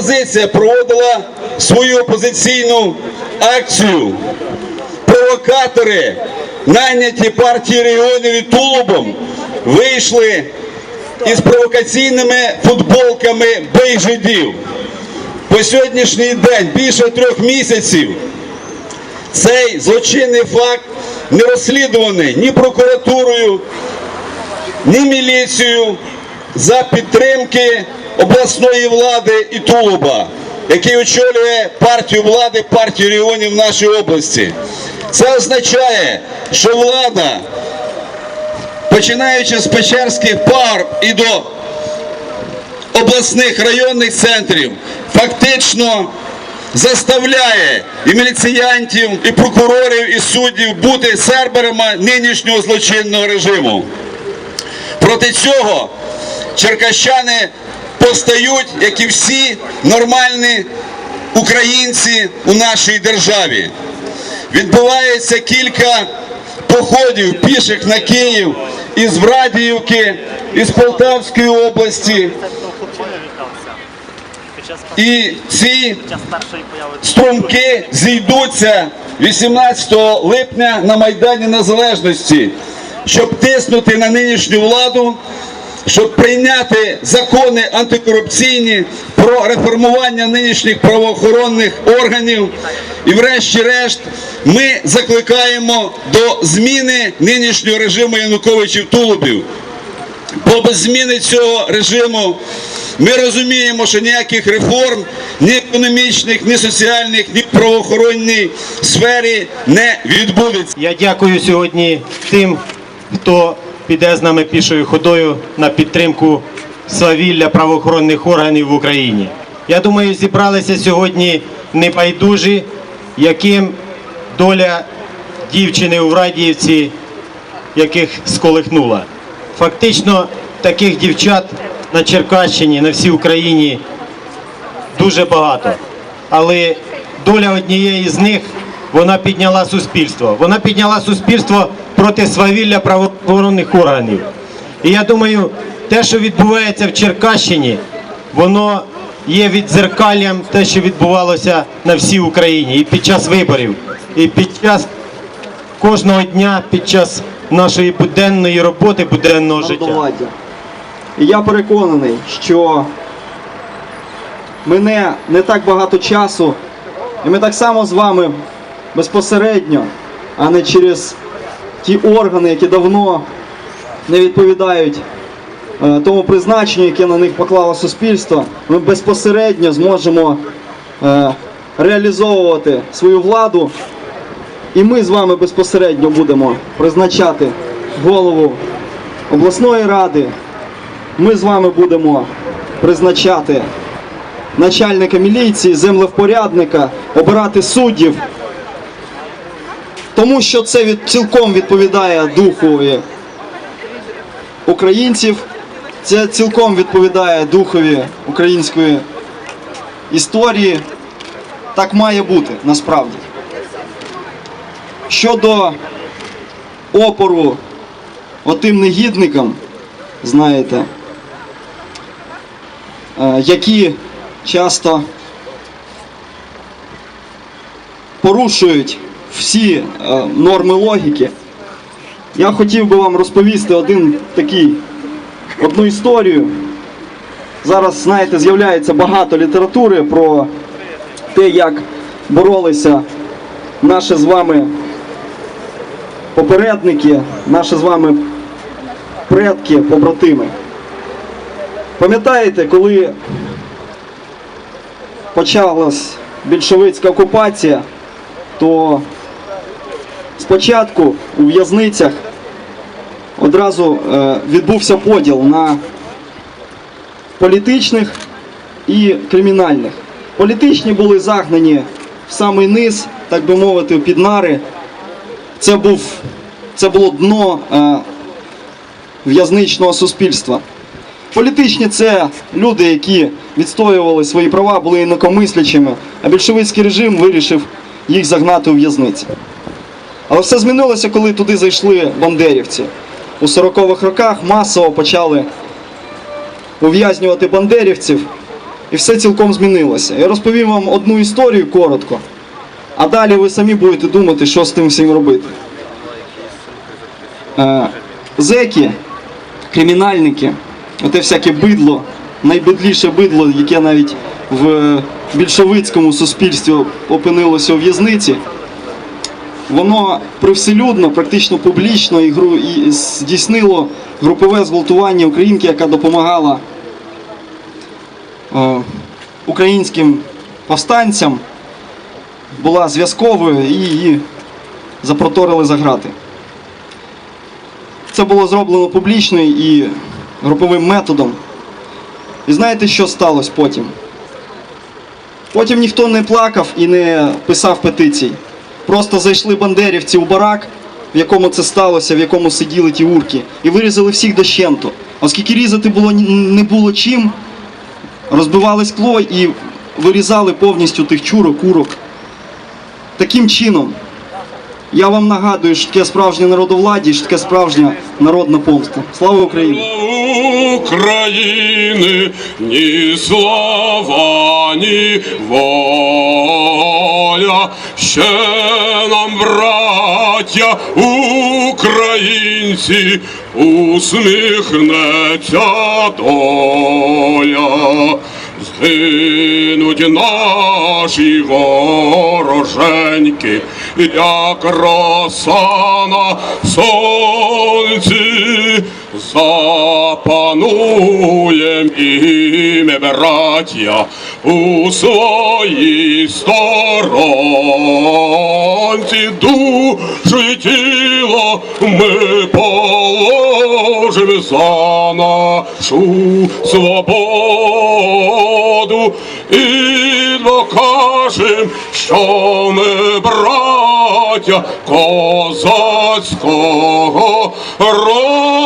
опозиція проводила свою опозиційну акцію. Провокатори, найняті партії регіонів і тулубом, вийшли із провокаційними футболками бейжидів. По сьогоднішній день більше трьох місяців цей злочинний факт не розслідуваний ні прокуратурою, ні міліцією за підтримки обласної влади і Тулуба, який очолює партію влади, партію регіонів в нашій області. Це означає, що влада, починаючи з Печерських пагорб і до обласних районних центрів, фактично заставляє і міліціянтів, і прокурорів, і суддів бути серберами нинішнього злочинного режиму. Проти цього черкащани постають, як і всі нормальні українці у нашій державі. Відбувається кілька походів піших на Київ із Врадіївки, із Полтавської області. І ці струмки зійдуться 18 липня на Майдані Незалежності, щоб тиснути на нинішню владу, щоб прийняти закони антикорупційні про реформування нинішніх правоохоронних органів. І врешті-решт ми закликаємо до зміни нинішнього режиму Януковичів Тулубів. Бо без зміни цього режиму ми розуміємо, що ніяких реформ, ні економічних, ні соціальних, ні правоохоронній сфері не відбудеться. Я дякую сьогодні тим, хто піде з нами пішою ходою на підтримку свавілля правоохоронних органів в Україні. Я думаю, зібралися сьогодні небайдужі, яким доля дівчини у Радіївці, яких сколихнула. Фактично, таких дівчат на Черкащині, на всій Україні дуже багато. Але доля однієї з них вона підняла суспільство. Вона підняла суспільство проти свавілля правоохоронних органів. І я думаю, те, що відбувається в Черкащині, воно є відзеркаллям те, що відбувалося на всій Україні і під час виборів, і під час кожного дня, під час нашої буденної роботи, буденного життя. І я переконаний, що мене не так багато часу, і ми так само з вами безпосередньо, а не через ті органи, які давно не відповідають е, тому призначенню, яке на них поклало суспільство, ми безпосередньо зможемо е, реалізовувати свою владу. І ми з вами безпосередньо будемо призначати голову обласної ради. Ми з вами будемо призначати начальника міліції, землевпорядника, обирати суддів. Тому що це від, цілком відповідає духові українців, це цілком відповідає духові української історії. Так має бути насправді. Щодо опору отим негідникам, знаєте, е, які часто порушують всі е, норми логіки, я хотів би вам розповісти один такий, одну історію. Зараз, знаєте, з'являється багато літератури про те, як боролися наші з вами попередники, наші з вами предки, побратими. Пам'ятаєте, коли почалась більшовицька окупація, то спочатку у в'язницях одразу е, відбувся поділ на політичних і кримінальних. Політичні були загнані в самий низ, так би мовити, під нари. Це, був, це було дно е, в'язничного суспільства. Політичні це люди, які відстоювали свої права, були інакомислячими, а більшовицький режим вирішив їх загнати у в'язниці. Але все змінилося, коли туди зайшли бандерівці. У 40-х роках масово почали ув'язнювати бандерівців. і все цілком змінилося. Я розповім вам одну історію коротко, а далі ви самі будете думати, що з тим всім робити. Е, зеки, кримінальники, оте всяке бидло, найбидліше бидло, яке навіть в більшовицькому суспільстві опинилося у в'язниці, воно привселюдно, практично публічно і, здійснило групове зґвалтування українки, яка допомагала е, українським повстанцям, була зв'язковою і її запроторили за грати. Це було зроблено публічно і груповим методом. І знаєте, що сталося потім? Потім ніхто не плакав і не писав петицій. Просто зайшли бандерівці у барак, в якому це сталося, в якому сиділи ті урки, і вирізали всіх дощенту. Оскільки різати було не було чим, розбивали скло і вирізали повністю тих чурок, курок. Таким чином, я вам нагадую, що таке справжнє народовладдя, що таке справжня народна помста. Слава Україні! України ні слава, ні воля. Ще нам, браття, українці, усміхнеться доля. Згинуть наші вороженьки, як роса на сонці, запануєм і ми, браття, у своїй сторонці. Душу і тіло ми положим за нашу свободу народу і докажем, що ми браття козацького роду.